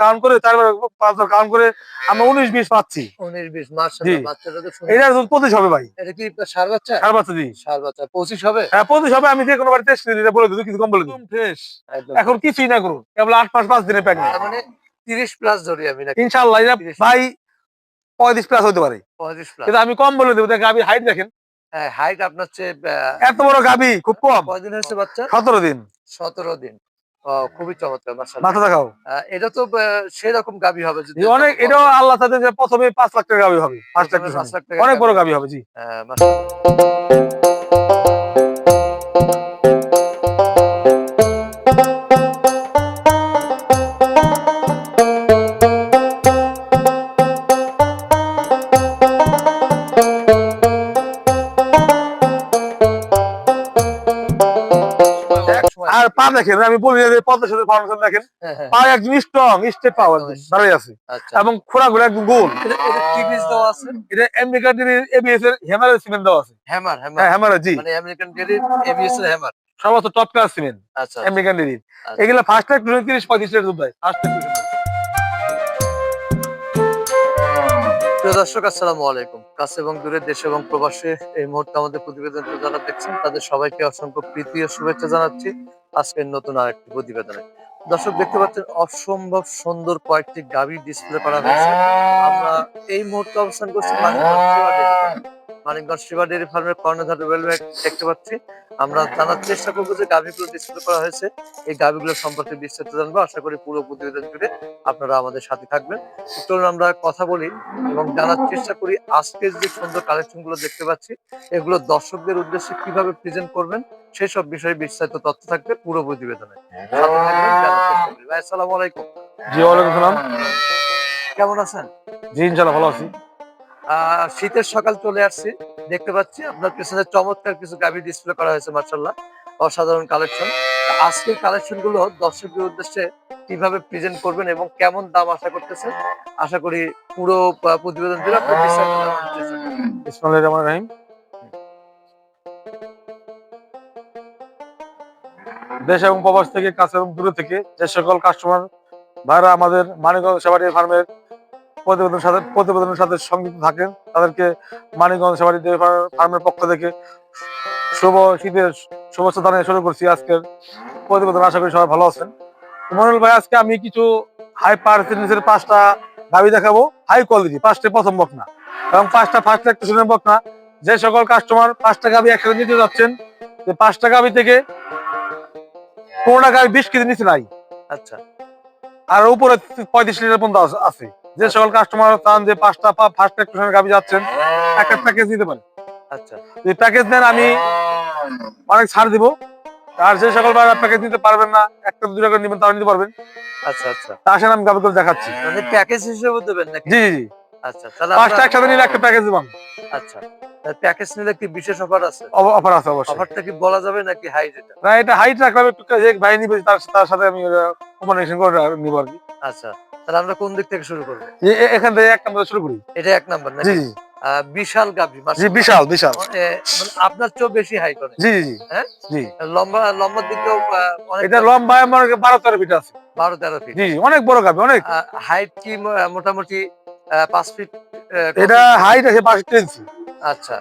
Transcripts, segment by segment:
Count করে চারবার পাঁচবার কাউন্ট করে আমরা উনিশ বিশ পাচ্ছি। উনিশ বিশ দুধ পঁচিশ হবে ভাই। এটা কি সার বাচ্চা? সার বাচ্চা জি। সার বাচ্চা পঁচিশ হবে? হ্যাঁ পঁচিশ হবে আমি যে কোনো বাড়ি টেস্ট করে দিতে বলে দিই কিছু কম বলে দিই ফ্রেশ এখন কিছুই না করুন কেবল আট পাঁচ দিনের প্যাকেট তার মানে তিরিশ প্লাস ধরি আমি ইনশাল্লাহ ভাই পঁয়ত্রিশ প্লাস হতে পারে। পঁয়ত্রিশ প্লাস আমি কম বলে দেবো গাভীর হাইট দেখেন। হ্যাঁ হাইট আপনার চেয়ে এত বড় গাভী খুব কম। কয়দিন হয়েছে বাচ্চা সতেরো দিন। সতেরো দিন। খুবই চমৎকার মাথা দেখাও। এটা তো সেইরকম গাবি হবে অনেক এটাও আল্লাহ তাদের যে প্রথমে পাঁচ লাখ টাকা গাবি হবে। পাঁচ লাখ টাকা পাঁচ লাখ টাকা অনেক বড় গাভী হবে জি। দেখেন আমি বলি সাথে ফাউন্ডেশন দেখেন। হ্যাঁ, হ্যাঁ, একদম স্ট্রং স্টেট পাওয়ার দাঁড়িয়ে আছে। আচ্ছা। এবং একদম গোল। এটা- এটা কি বীজ দেওয়া আছে? এটা আমেরিকার এবিএস এর হ্যামারের সিমেন্ট দেওয়া আছে। হ্যামার হ্যামার জি। আমেরিকান এবিএস এর হ্যামার সর্বোচ্চ টপ ক্লাস সিমেন্ট আমেরিকান ডেরির। এগুলো ফার্স্ট টাইম তিরিশ পঁয়ত্রিশ লিটার দুধ দেয়। ফার্স্ট প্রিয় দর্শক আসসালামু আলাইকুম। কাছে এবং দূরে দেশ এবং প্রবাসে এই মুহূর্তে আমাদের প্রতিবেদনটা যারা দেখছেন তাদের সবাইকে অসংখ্য প্রীতি ও শুভেচ্ছা জানাচ্ছি। আজকের নতুন আরেকটি প্রতিবেদনে। দর্শক, দেখতে পাচ্ছেন অসম্ভব সুন্দর কয়েকটি গাভী ডিসপ্লে করা হয়েছে। আমরা এই মুহূর্তে অবস্থান করছি মানিকগঞ্জ শিবা ডেয়ারি ফার্মের কর্ণধার রেলওয়ে দেখতে পাচ্ছি। আমরা জানার চেষ্টা করব যে গাভীগুলো ডিসপ্লে করা হয়েছে। এই গাভীগুলো সম্পর্কে বিস্তারিত জানব। আশা করি পুরো প্রতিবেদন জুড়ে আপনারা আমাদের সাথে থাকবেন। চলুন আমরা কথা বলি এবং জানার চেষ্টা করি আজকের যে সুন্দর কালেকশনগুলো দেখতে পাচ্ছি, এগুলো দর্শকদের উদ্দেশ্যে কীভাবে প্রেজেন্ট করবেন সেই সব বিষয়ে বিস্তারিত তথ্য থাকবে পুরো প্রতিবেদনে। ভাই আসসালামু আলাইকুম। জি ওয়ালাইকুম সালাম। কেমন আছেন? জি ভালো আছি। শীতের সকাল চলে আসছে। দেখতে পাচ্ছি আপনার পেছনে চমৎকার কিছু গাভী ডিসপ্লে করা হয়েছে মার্শাল্লাহ অসাধারণ কালেকশন আজকের কালেকশনগুলো দর্শকদের উদ্দেশ্যে কীভাবে প্রেজেন্ট করবেন এবং কেমন দাম আশা করতেছেন আশা করি পুরো প্রতিবেদন জুড়ে আপনি বিস্তারিত জানার চেষ্টা করবেন। ইসমাইল রহমান রাহিম। দেশ এবং প্রবাস থেকে, কাছে এবং দূরে থেকে যে সকল কাস্টমার ভাইরা আমাদের মানিকগঞ্জ সেবাড়ি ফার্মের প্রতিবেদনের সাথে প্রতিবেদনের সাথে সংযুক্ত থাকেন, তাদেরকে মানিকগঞ্জ ডেয়ারি ফার্মের পক্ষ থেকে শুভ শীতের শুভেচ্ছা জানিয়ে শুরু করছি আজকের প্রতিবেদন। আশা করি সবাই ভালো আছেন। মনুল ভাই, আজকে আমি কিছু হাই পার্সেন্টেজের পাঁচটা গাবি দেখাবো। হাই কোয়ালিটি পাঁচটা প্রথম বকনা। এবং পাঁচটা ফার্স্ট একটা শুনে বকনা। যে সকল কাস্টমার পাঁচটা গাবি একসাথে নিতে যাচ্ছেন, যে পাঁচটা গাবি থেকে কোনটা গাবি বিশ কেজি নিচে নাই। আচ্ছা। আর উপরে পঁয়ত্রিশ লিটার পর্যন্ত আছে- যে সকল কাস্টমার চান যে পাঁচটা ফার্স্ট গাবি যাচ্ছেন একটা প্যাকেজ নিতে পারেন। আচ্ছা। যদি প্যাকেজ নেন আমি অনেক ছাড় দিব। আর যে সকল বার প্যাকেজ নিতে পারবেন না একটা দুটো করে নেবেন তারা নিতে পারবেন। আচ্ছা আচ্ছা। তা আসেন আমি গাবি করে দেখাচ্ছি। মানে প্যাকেজ হিসেবে দেবেন নাকি? জি জি আচ্ছা তাহলে পাঁচটা একসাথে নিলে একটা প্যাকেজ দিবাম আচ্ছা। প্যাকেজ নিলে কি বিশেষ অফার আছে? অফার আছে অবশ্যই। অফারটা কি বলা যাবে নাকি হাই রেট না এটা হাইট রাখলাম একটু যে ভাই নিবে তার তার সাথে আমি কম্বিনেশন করে নিব আর কি। আচ্ছা তাহলে আমরা কোন দিক থেকে শুরু করব? এখান থেকে এক নম্বর শুরু করি। এটা এক নাম্বার নাকি? জি বিশাল গাভী জি বিশাল বিশাল। মানে আপনার চেয়েও বেশি হাইট অনেক। জি জি হ্যাঁ? জি। লম্বা লম্বার দিকেও অনেক এটা লম্বা আমার বারো তেরো ফিট আছে। বারো তেরো ফিট জি অনেক বড় গাবি অনেক। হাইট কি মোটামুটি পাঁচ ফিট এটা হাইট আছে বাষট্টি ইঞ্চি আচ্ছা।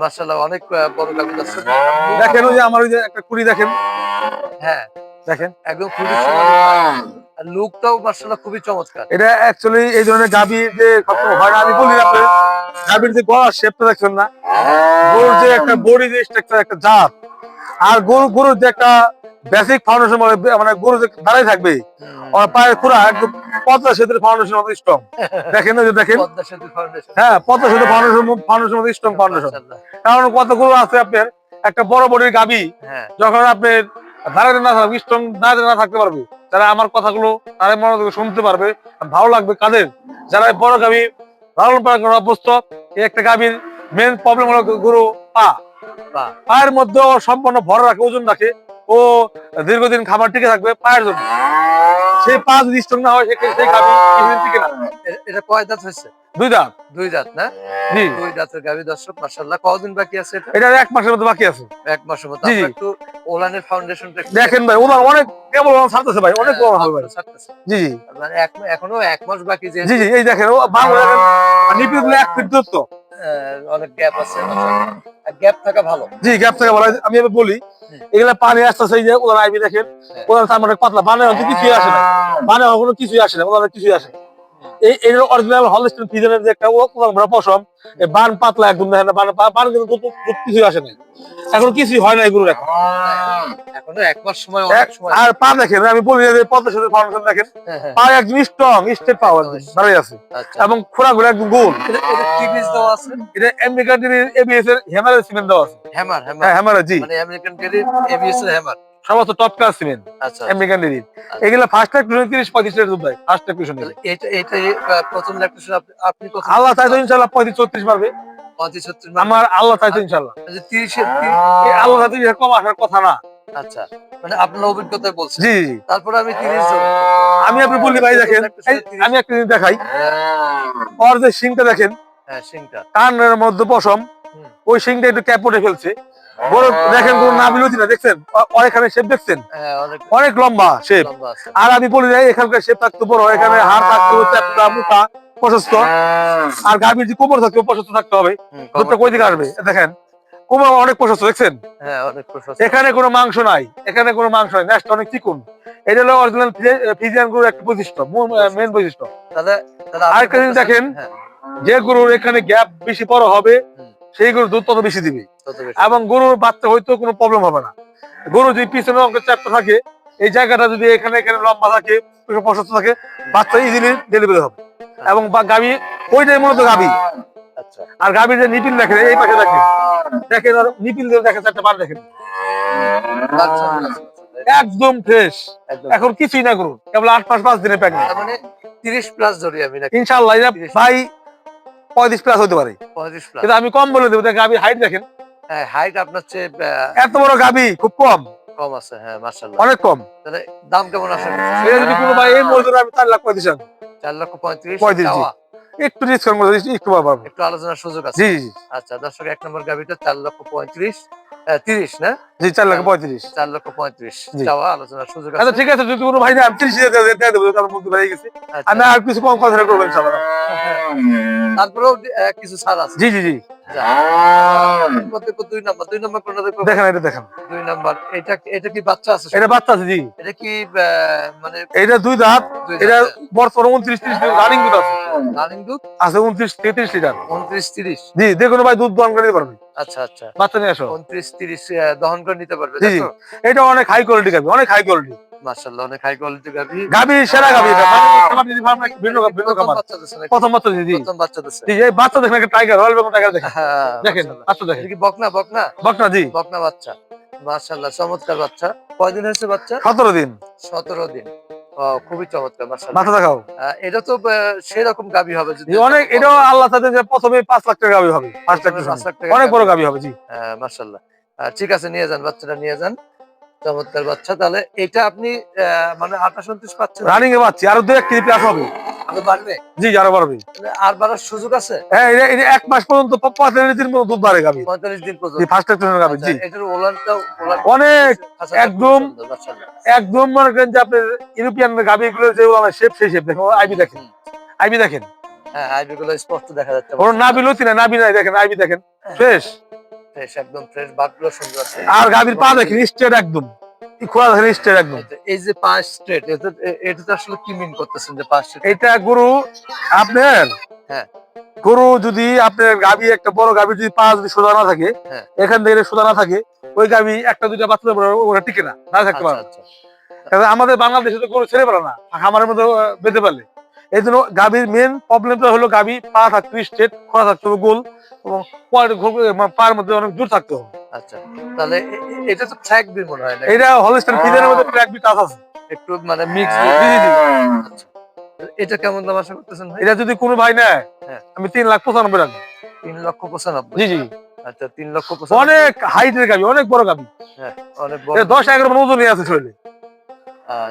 মার্শাল্লাহ অনেক বড় গাভী দর্শক দেখেন ওই যে আমার ওই যে একটা কুড়ি দেখেন। হ্যাঁ। দেখেন। একদম খুবই লুকটাও মার্শাল্লাহ খুবই চমৎকার। এটা অ্যাকচুয়ালি এই ধরনের গাবি যে সবসময় হয় না আমি বলি আপনি গাবির যে গলার শেপটা দেখছেন না গরুর যে একটা বডি যে স্ট্রাকচার একটা জাত আর গরু গরুর যে একটা বেসিক ফাউন্ডেশন মানে গরু যে দাঁড়াই থাকবে আমার পায়ের একদম পদ্মা সেতুর ফাউন্ডেশন মতো স্ট্রং দেখেন যে দেখেন। হ্যাঁ পদ্মা সেতু ফাউন্ডেশন ফাউন্ডেশন মতো স্ট্রং ফাউন্ডেশন কারণ কতগুলো আছে আপনার একটা বড় বডির গাবি হ্যাঁ। যখন আপনি দাঁড়াতে না থাকবে স্ট্রং দাঁড়াতে না থাকতে পারবে যারা আমার কথাগুলো তারা মনোযোগ শুনতে পারবে ভালো লাগবে কাদের? যারা বড় গাবি লালন পালন করার অভ্যস্ত একটা গাবির মেন প্রবলেম হলো গরু পা। পা। পায়ের মধ্যে সম্পূর্ণ ভর রাখে ওজন রাখে ও দীর্ঘদিন খাবার টিকে থাকবে পায়ের জন্য। সেই পা যদি স্ট্রং না হয় সেই গাবি কিছুদিন টিকে না। এটা কয় দাঁত হয়েছে? দুই দাঁত। দুই দাঁত না? জি। দুই দাঁতের গাভী দর্শক মাশাআল্লাহ। কতদিন বাকি আছে এটা? এটা এক মাসের মতো বাকি আছে। এক মাসের মতো জি। একটু ওলানের ফাউন্ডেশনটা দেখেন ভাই ওনার অনেক কেবল ওনার ছাড়তেছে ভাই অনেক বড় হবে ভাই। ছাড়তেছে। জি জি। মানে এখনও এক মাস বাকি যে জি জি এই দেখেন ও বাংলা দেখেন নিপি গুলো এক ফিট দূরত্ব। অনেক গ্যাপ আছে। গ্যাপ থাকা ভালো। জি গ্যাপ থাকা ভালো। আমি এবার বলি। এগুলা পানি আসতেছে যে ওদের আইবি দেখেন ওদের তার মানে পাতলা। বানে হয়তো কিছুই আসে না। বানে কোনো কিছুই আসে না ওদের কিছুই আসে না। এই এই অরিজিনাল হলস্টেন যে একটা পশম বান পাতলা একদম দেখেন বান বান কিন্তু আসে না এখন কিছুই হয় না এগুলো এখন। এখনও এক মাস সময় অনেক সময় আর পা দেখেন আমি বলি যে পদ্মা সেতু ফাউন্ডেশন দেখেন হ্যাঁ, হ্যাঁ, পা একদম স্ট্রং দাঁড়িয়ে আছে। আচ্ছা। এবং খোরাগুলো একদম গোল। এটা এটা কি বীজ দেওয়া আছে? এটা আমেরিকান এবিএস এর হেমারের সিমেন্ট দেওয়া আছে। হ্যামার হ্যামার হ্যাঁ জি। মানে আমেরিকান এবিএস এর হ্যামার সমস্ত টপ ক্লাস সিমেন্ট আচ্ছা আমেরিকান এগুলা ফার্স্ট তিরিশ পঁয়ত্রিশ লিটার দুধ দেয় ফার্স্ট টাইম তাহলে এটা প্রথম আপনি আল্লাহ চাইতো ইনশাল্লাহ পঁয়ত্রিশ পারবে আমার আল্লাহ চাইতো ইনশাল্লাহ তিরিশের আল্লাহ চাইতো কম আসার কথা না। আচ্ছা মানে আপনার অভিজ্ঞতায় বলছেন। জি জি। তারপরে আমি তিরিশ আমি আপনি বলি ভাই দেখেন আমি একটা জিনিস দেখাই। ওর যে সিংটা দেখেন হ্যাঁ সিংটা। কানের মধ্যে পশম। ওই সিংটা একটু ক্যাপ উঠে ফেলছে। বড় দেখেন কোন না বিরতি না দেখছেন? ও- শেপ দেখছেন? হ্যাঁ অনেক লম্বা শেপ আর আমি বলি এখানকার শেপ থাকতো বড় এখানে হাড় থাকতো চ্যাপটা মোটা প্রশস্ত। আর গাভীর যে কোমর থাকতো প্রশস্ত থাকতে হবে। দুধটা কই থেকে আসবে? দেখেন কোমর অনেক প্রশস্ত দেখছেন? হ্যাঁ এখানে কোনো মাংস নাই এখানে কোনো মাংস নাই নেক্সট অনেক চিকুন। এটা হলো অরিজিনাল ফিজিয়ান গরুর একটা বৈশিষ্ট্য মেন বৈশিষ্ট্য। আরেকটা জিনিস দেখেন। হ্যাঁ, যে গরুর এখানে গ্যাপ বেশি বড় হবে। সেই গরুর দুধ তত বেশি দিবে। এবং গরুর বাচ্চা হয়তো কোনো প্রবলেম হবে না। গরু যদি পিছনে অঙ্ক চাপটা থাকে এই জায়গাটা যদি এখানে এখানে লম্বা থাকে প্রশস্ত থাকে বাচ্চা ইজিলি ডেলিভারি হবে। এবং বা- গাভী ওইটাই মূলত গাভী আচ্ছা। আর গাভীর যে নিপিল দেখেন এই পাশে দেখেন। দেখেন আর নিপিল দেখেন চারটা বার দেখেন। আচ্ছা, আচ্ছা, একদম ফ্রেশ এখন কিছুই না করুন কেবল আট পাঁচ পাঁচ দিনে প্যাকেট মানে তিরিশ প্লাস ধরি আমি ইনশাল্লাহ ভাই পঁয়ত্রিশ প্লাস হতে পারে। পঁয়ত্রিশ প্লাস কিন্তু আমি কম বলে দেবো গাভীর হাইট দেখেন। হ্যাঁ হাইট আপনার চেয়ে এত বড় গাভী খুব কম। কম আছে হ্যাঁ মার্শাল্লাহ অনেক কম। তাহলে দাম কেমন আছে? এটা যদি কোনো ভাই এই মজুরি আমি চার লাখ পঁয়ত্রিশ চার লক্ষ পঁয়ত্রিশ পঁয়ত্রিশ। একটু ডিসকাউন্ট করে একটু আলোচনার সুযোগ আছে। জি জি। আচ্ছা দর্শক এক নম্বর গাভিটা চার লক্ষ পঁয়ত্রিশ। তিরিশ না? জি চার লাখ পঁয়ত্রিশ। চার লক্ষ পঁয়ত্রিশ। আলোচনার সুযোগ আচ্ছা ঠিক আছে যদি কোনো ভাই না আমি তিরিশ হাজার দিয়ে দেবো তার মধ্যে হয়ে গেছে। আচ্ছা। আর কিছু কম কথা করবেন তারপরেও কিছু ছাড় আছে। জি জি জি। এর দুই নাম্বার দুই নাম্বার দেখেন এটা দেখেন। দুই নাম্বার এটা এটা কি বাচ্চা আছে? এটা বাচ্চা আছে জি। এটা কি মানে এটা দুই দাঁত এটা? বর্তমানে উনত্রিশ ত্রিশ রানিং দুধ আছে। রানিং দুধ? আছে উনত্রিশ তেত্রিশ লিটার। উনত্রিশ তিরিশ। জি যে কোনো ভাই দুধ দহন করে দিতে পারবে। আচ্ছা আচ্ছা। বাচ্চা নিয়ে আসো। উনত্রিশ তিরিশ দহন করে নিতে পারবে জি এটা অনেক হাই কোয়ালিটি অনেক হাই কোয়ালিটি অনেক হাই কোয়ালিটি গাভি। সেরা প্রথম বাচ্চা? প্রথম জি। এই দেখেন একটা টাইগার রয়্যাল বেগম টাইগার দেখেন। দেখেন মাশাআল্লাহ। বাচ্চা দেখেন। কি বকনা বকনা? বকনা জি। বকনা বাচ্চা। চমৎকার বাচ্চা। কয়দিন হয়েছে বাচ্চা? সতেরো দিন। সতেরো দিন। ও, খুবই চমৎকার মাথা দেখাও। এটা তো সেরকম গাবি হবে যদি অনেক এটাও আল্লাহ তাদের যে প্রথমে পাঁচ লাখ টাকা গাবি হবে পাঁচ লাখ টাকা। পাঁচ লাখ টাকা অনেক বড় গাবি হবে জি। হ্যাঁ, মার্শাল্লাহ ঠিক আছে নিয়ে যান বাচ্চাটা নিয়ে যান। চমৎকার বাচ্চা। তাহলে এটা আপনি মানে আঠাশ উনত্রিশ পাচ্ছেন? রানিং এ পাচ্ছি আরও দু এক কেজি প্লাস হবে। বাড়বে? জি আরও বাড়বে। আর বাড়ার সুযোগ আছে? হ্যাঁ এটা এক মাস পর্যন্ত পঁয়তাল্লিশ দিন পর্যন্ত দুধ বাড়ে গাবি পঁয়তাল্লিশ দিন পর্যন্ত। ফার্স্ট টাইম গাবি জি। এটার ওলানটাও ওলান অনেক একদম মনে করেন যে আপনার ইউরোপিয়ান গাবি গুলো যে শেপ সেই শেপ দেখেন আইবি দেখেন। আইবি দেখেন। হ্যাঁ আইবি গুলো স্পষ্ট দেখা যাচ্ছে। ওর নাবি লতি না নাবি নাই দেখেন আইবি দেখেন। হ্যাঁ। ফ্রেশ। ফ্রেশ একদম ফ্রেশ বাটগুলো সুন্দর আছে। আর গাবির পা দেখেন স্ট্রেট একদম। স্ট্রেট একদম এই যে- পাঁচ স্ট্রেট এটা আসলে কি মিন করতেছেন যে পাঁচ এটা গরু আপনার হ্যাঁ। গরু যদি আপনার গাভী একটা বড় গাভী যদি পা যদি সোজা না থাকে হ্যাঁ। এখান থেকে সোজা না থাকে ওই গাবি একটা দুইটা বাচ্চা ওরা টিকে না না থাকতে আচ্ছা পারে। আচ্ছা আমাদের বাংলাদেশে তো গরু ছেড়ে পারে না খামারের মধ্যে পেতে বেঁধে পারলে এই জন্য মেন প্রবলেমটা হলো পা থাকতে স্ট্রেট খোলা থাকতে হবে গোল এবং পায়ের মধ্যে অনেক থাকতে হবে। আচ্ছা তাহলে এটা তো ট্র্যাক বি মনে হয় না এটা হলস্টাইন ফিজারের মধ্যে বি কাজ আছে। একটু মানে মিক্স জি জি এটা কেমন দাম আশা করতেছেন ভাই? এটা যদি কোনো ভাই নেয় হ্যাঁ। আমি তিন লাখ পঁচানব্বই রাখব। তিন লক্ষ পঁচানব্বই। জি জি। আচ্ছা তিন লক্ষ অনেক হাইটের গাবি অনেক বড় গাবি হ্যাঁ অনেক বড়। দশ এগারো মতো ওজনই আছে শরীরে।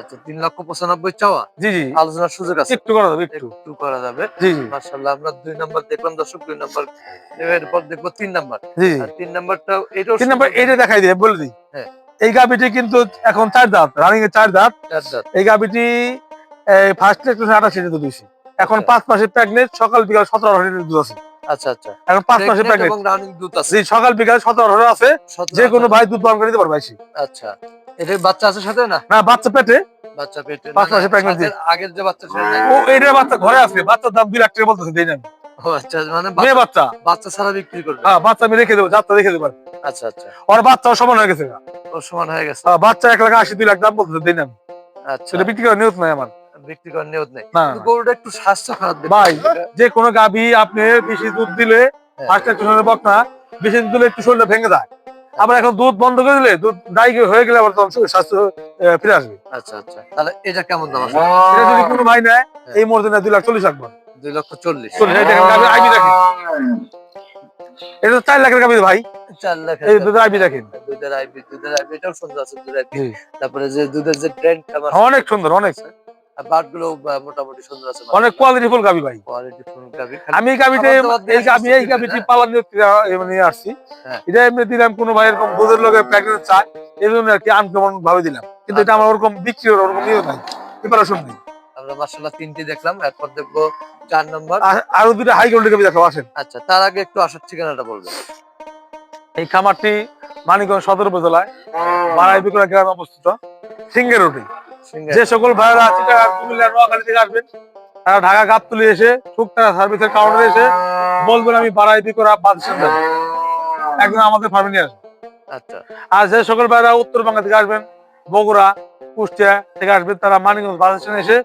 আচ্ছা তিন লক্ষ পঁচানব্বই চাওয়া? জি জি। আলোচনার সুযোগ আছে। একটু করা যাবে একটু। একটু করা যাবে। জি জি। মার্শাল্লাহ আমরা দুই নম্বর দেখলাম দর্শক দুই নম্বর দেখব তিন নম্বর। জি তিন নম্বরটা এটাও তিন নাম্বার এইটা দেখাই দিয়ে বলে দিই। হ্যাঁ। এই গাবিটি কিন্তু এখন চার দাঁত রানিং এর চার দাঁত। চার দাঁত। এই গাবিটি ফার্স্ট একটু আঠাশ লিটার দুধ এখন আচ্ছা। পাঁচ মাসের প্রেগনেন্ট সকাল বিকাল সতেরো লিটার দুধ আছে। আচ্ছা আচ্ছা। এখন পাঁচ মাসের প্রেগনেন্ট সকাল বিকাল সতেরো আছে। যে কোনো ভাই দুধ পালন করে দিতে পারবে। আচ্ছা। এটা বাচ্চা আছে সাথে না? না বাচ্চা পেটে? বাচ্চা পেটে পাঁচ pregnancy। সাথের আগের যে বাচ্চা ছিল ও বাচ্চা ঘরে আছে। বাচ্চার দাম দুই লাখ টাকা বলতেছে দেই না আচ্ছা মানে মেয়ে বাচ্চা- বাচ্চা বাচ্চা ছাড়া বিক্রি করবে। হ্যাঁ বাচ্চা আমি রেখে দেবো যাত্রা রেখে দেবো আচ্ছা আচ্ছা। ওর বাচ্চা সমান হয়ে গেছে। ওর সমান হয়ে গেছে। বাচ্চা এক লাখ আশি দুই লাখ দাম বলতেছে দেই না আচ্ছা। সেটা বিক্রি করার নিয়ত নাই আমার। বিক্রি করার নিয়ত নেই। গরুটা একটু স্বাস্থ্য খারাপ ভাই যে কোনো গাভী আপনি বেশি দুধ দিলে। ফার্স্ট একটু বক না বেশি দুধ দিলে একটু শরীরটা ভেঙে যায়। আবার এখন দুধ বন্ধ করে দিলে দুধ ডাই হয়ে গেলে আবার তখন স্বাস্থ্য ফিরে আসবে। আচ্ছা আচ্ছা। তাহলে এটা কেমন দাম আছে এটা যদি কোনো ভাই নেয় এই মুহূর্তে দুই লাখ চল্লিশ রাখব দুই লক্ষ চল্লিশ। চল্লিশ আইবি এটা চার লাখের গাভী ভাই। চার লাখ এই দুধের আইবি দেখেন। দুধের আইবি দুধের আইবি এটাও সুন্দর আছে দুধের আইবি তারপরে যে দুধের যে আমার অনেক সুন্দর অনেক। বাটগুলো মোটামুটি সুন্দর আছে অনেক ভাই। গাবি আমি এই হ্যাঁ। নিয়ে আসছি। এটা এমনি দিলাম কোনো ভাই এরকম দুধের লোকে প্রেগনেন্ট চায় এই জন্য আর কি আনকমন ভাবে দিলাম। কিন্তু এটা আমার ওরকম বিক্রি ওরকম ইয়ে নাই প্রিপারেশন নেই। আমরা মার্শাল্লাহ তিনটি দেখলাম এরপর দেখব চার নম্বর। আরও দুটো হাই কোয়ালিটি আসেন। আচ্ছা তার আগে একটু আসার ঠিকানাটা বলবেন। এই খামারটি মানিকগঞ্জ সদর উপজেলায় বারাই গ্রামে অবস্থিত সিঙ্গের রোডে যে সকল ভাইরা চিটাগাং কুমিল্লা নোয়াখালী থেকে আসবেন তারা ঢাকা গাবতলি এসে শুকতারা সার্ভিসের কাউন্টারে এসে বলবেন আমি বারাই বিকুড়া বাদ সেন্টার একদম আমাদের ফার্মে নিয়ে আসবেন আচ্ছা। আর যে সকল ভাইরা উত্তরবঙ্গ থেকে আসবেন বগুড়া কুষ্টিয়া থেকে আসবেন তারা মানিকগঞ্জ বাস স্টেশনে এসে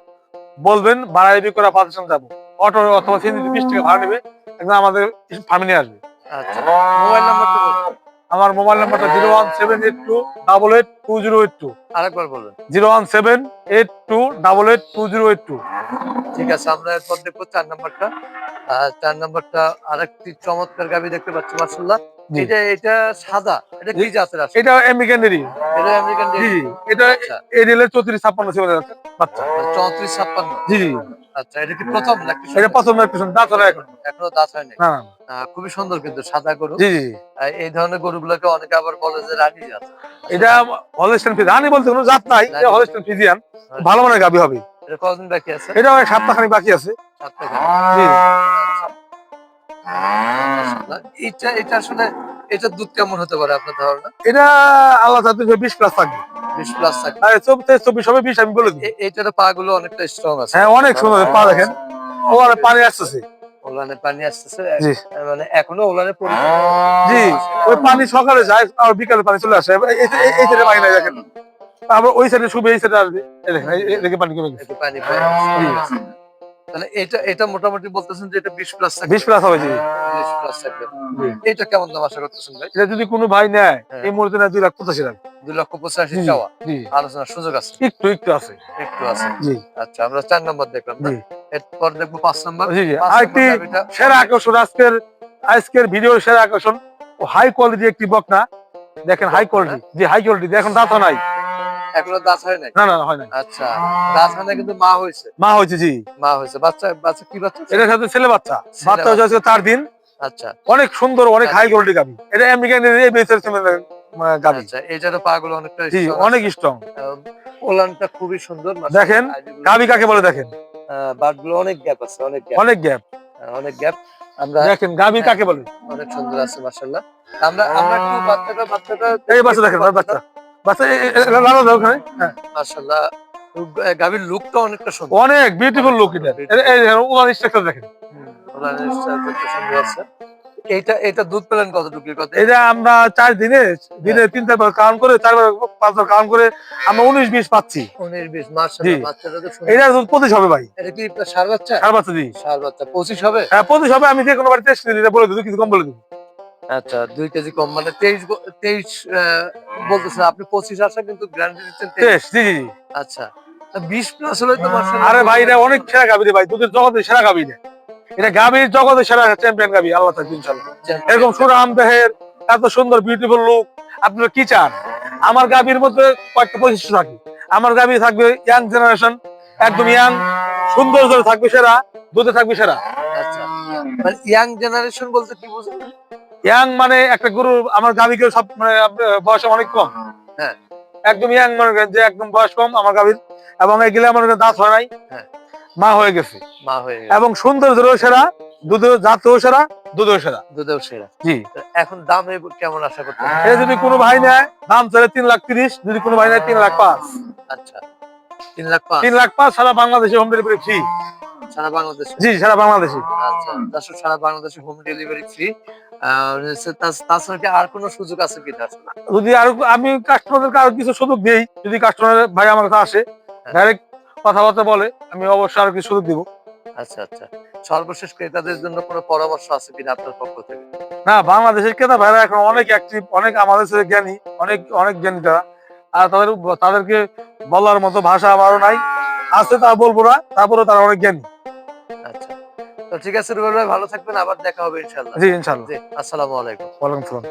বলবেন বারাই বিকুড়া বাস স্টেশন যাব। অটো অথবা সিএনজি বিশ টাকা ভাড়া নেবে একদম আমাদের ফার্মে নিয়ে আসবে। আচ্ছা। মোবাইল নাম্বারটা বলবেন আমার মোবাইল নাম্বারটা zero one seven eight two double eight two zero eight two. আরেকবার বলবেন। Zero one seven eight two double eight two zero eight two. ঠিক আছে আমরা এরপর দেখব চার নাম্বারটা। চার নাম্বারটা আরেকটি চমৎকার গাবি দেখতে পাচ্ছি মার্শাল্লাহ। এটা এটা সাদা। এটা কি জাতের আসলে এটা আমেরিকান ডেরি এটা আমেরিকান এটা আচ্ছা। চৌত্রিশ ছাপ্পান্ন ছিল বাচ্চা। চৌত্রিশ ছাপ্পান্ন। জি জি। আচ্ছা এটা কি প্রথম নাকি এটা প্রথম পিছন দাঁত হলো এখন। এখনও দাঁত হয়নি? না খুবই সুন্দর কিন্তু সাদা গরু। জি জি। এই ধরনের গরুগুলোকে অনেকে আবার বলে যে রানী জাত। এটা হলস্টেন ফিজ রানি বলতে কোনো জাত নাই এটা হলস্টেন ফিজিয়ান ভালো মানের গাবি হবে। এটা কতদিন বাকি আছে? এটা অনেক সপ্তাহখানি বাকি আছে। জি। এটা এটা আসলে এটা দুধ কেমন হতে পারে আপনার ধারণা? এটা আল্লাহ চাতে বিশ প্লাস থাকবে। বিশ প্লাস থাকে চব্বিশ চব্বিশ হবে বিশ আমি বলে দিই এইটার পা গুলো অনেকটা স্ট্রং আছে। হ্যাঁ অনেক সুন্দর পা দেখেন। ও আর পানি আসতেছে। ওলানে পানি আসতেছে। মানে এখনও ওলানে জি ওই পানি সকালে যায় আর বিকালে পানি চলে আসে। এই- সাইডে পানি নাই দেখেন। আবার ওই সাইডে শুবে এই সাইডে আসবে দেখেন এই পানি কমে গেছে। পানি। তাহলে এটা এটা মোটামুটি বলতেছেন যে এটা বিশ প্লাস থাকবে। বিশ প্লাস হবে জি। বিশ প্লাস থাকবে। এটা কেমন দাম আশা করতেছেন ভাই? এটা যদি কোনো ভাই নেয়। এই মুহূর্তে নেয় দুই লাখ পঁচাশি টাকা দুই লক্ষ পঁচাশি জি, চাওয়া। জি। আলোচনার সুযোগ আছে। একটু একটু আছে। একটু আছে। জি। আচ্ছা আমরা চার নম্বর দেখলাম জি। এরপর দেখব পাঁচ নম্বর। জি জি। আরেকটি সেরা আকর্ষণ আজকের আজকের ভিডিওর সেরা আকর্ষণ। হাই কোয়ালিটি একটি বকনা দেখেন হাই কোয়ালিটি জি হাই কোয়ালিটি এখন দাঁত নাই। এখনও দাঁত হয় নাই? না না হয় না আচ্ছা দাঁত হয় না কিন্তু মা হয়েছে। মা হয়েছে জি। মা হয়েছে। বাচ্চা বাচ্চা কি বাচ্চা? এটার সাথে ছেলে বাচ্চা। বাচ্চা হয়েছে আজকে চার দিন। আচ্ছা। অনেক সুন্দর অনেক হাই কোয়ালিটি গাবি এটা আমেরিকান এই বেসের গাবি আচ্ছা এটারও পা গুলো অনেকটা জি অনেক স্ট্রং ওলানটা খুবই সুন্দর দেখেন, গাবি কাকে বলে দেখেন? বাটগুলো অনেক গ্যাপ আছে অনেক গ্যাপ অনেক গ্যাপ অনেক গ্যাপ আমরা দেখেন গাবি কাকে বলে? অনেক সুন্দর আছে মাশাআল্লাহ। আমরা আমরা একটু বাচ্চাটা বাচ্চাটা এই বাচ্চা দেখেন বাচ্চা। বাচ্চা দাও ওখানে? হ্যাঁ, মাশাআল্লাহ। গাবির লুকটা অনেকটা সুন্দর। অনেক বিউটিফুল লুক এটা। এই দেখেন স্ট্রাকচার দেখেন। হুম, ওলানের সুন্দর আছে। এইটা এটা দুধ পেলেন কত কত এটা আমরা চার দিনে দিনে তিন চারবার কাউন্ট করে চারবার পাঁচবার কাউন্ট করে আমরা উনিশ বিশ পাচ্ছি। উনিশ বিশ এটা দুধ পঁচিশ হবে ভাই। এটা কি সার বাচ্চা? সার বাচ্চা জি। সার বাচ্চা পঁচিশ হবে? হ্যাঁ পঁচিশ হবে আমি যে কোনো বাড়ি টেস্ট দিতে বলে দিই কিছু কম বলে দিই আচ্ছা দুই কেজি কম মানে তেইশ তেইশ বলতেছেন আপনি পঁচিশ আসা কিন্তু গ্যারান্টি দিচ্ছেন তেইশ। জি জি জি। আচ্ছা বিশ প্লাস হলে তো আরে ভাই এটা অনেক সেরা গাবি রে ভাই দুধের জগতের সেরা গাবি রে। এটা গাবির জগতের সেরা চ্যাম্পিয়ন গাবি আল্লাহ থাকবে ইনশাল্লাহ এরকম সুরাম দেহের এত সুন্দর বিউটিফুল লুক আপনারা কি চান? আমার গাবির মধ্যে কয়েকটা বৈশিষ্ট্য থাকে। আমার গাবি থাকবে ইয়াং জেনারেশন একদম ইয়াং সুন্দর করে থাকবে সেরা দুধে থাকবে সেরা। আচ্ছা মানে ইয়াং জেনারেশন বলতে কি বুঝেন ইয়াং মানে একটা গরু আমার গাবিকে সব মানে বয়স অনেক কম। হ্যাঁ। একদম ইয়াং মনে করেন যে একদম বয়স কম আমার গাবির এবং এগুলো আমার দাঁত হয় নাই। হ্যাঁ। মা হয়ে গেছে। মা হয়ে গেছে। এবং সুন্দর ধরেও সেরা দুধেও জাতেও সেরা দুধেও সেরা। দুধেও সেরা। জি। এখন দামে কেমন আশা করতে এটা যদি কোনো ভাই নেয় দাম চলে তিন লাখ তিরিশ যদি কোনো ভাই নেয় তিন লাখ পাঁচ। আচ্ছা। তিন লাখ পাঁচ? তিন লাখ পাঁচ সারা বাংলাদেশে হোম ডেলিভারি ফ্রি সারা বাংলাদেশে? জি সারা বাংলাদেশে। আচ্ছা। সারা বাংলাদেশে হোম ডেলিভারি ফ্রি তাছাড়া আর কোনো সুযোগ আছে যদি আরও আমি আরও কিছু সুযোগ দিই যদি কাস্টমার ভাই আমার কাছে আসে ডাইরেক্ট কথাবার্তা বলে আমি অবশ্যই আরও কিছু সুযোগ দিব। আচ্ছা আচ্ছা। সর্বশেষ ক্রেতাদের জন্য কোনো পরামর্শ আছে কিনা আপনার পক্ষ থেকে? না বাংলাদেশের ক্রেতা ভাইরা এখন অনেক অ্যাক্টিভ অনেক আমাদের সাথে জ্ঞানী অনেক অনেক জ্ঞানী তারা। আর তাদের তাদেরকে বলার মতো ভাষা আমারও নাই। আছে তা বলব না তারপরে তারা অনেক জ্ঞানী। আচ্ছা। তো ঠিক আছে রুবেল ভাই ভালো থাকবেন আবার দেখা হবে ইনশাল্লাহ জি ইনশাল্লাহ জি আসসালামু আলাইকুম। ওয়ালাইকুম সালাম।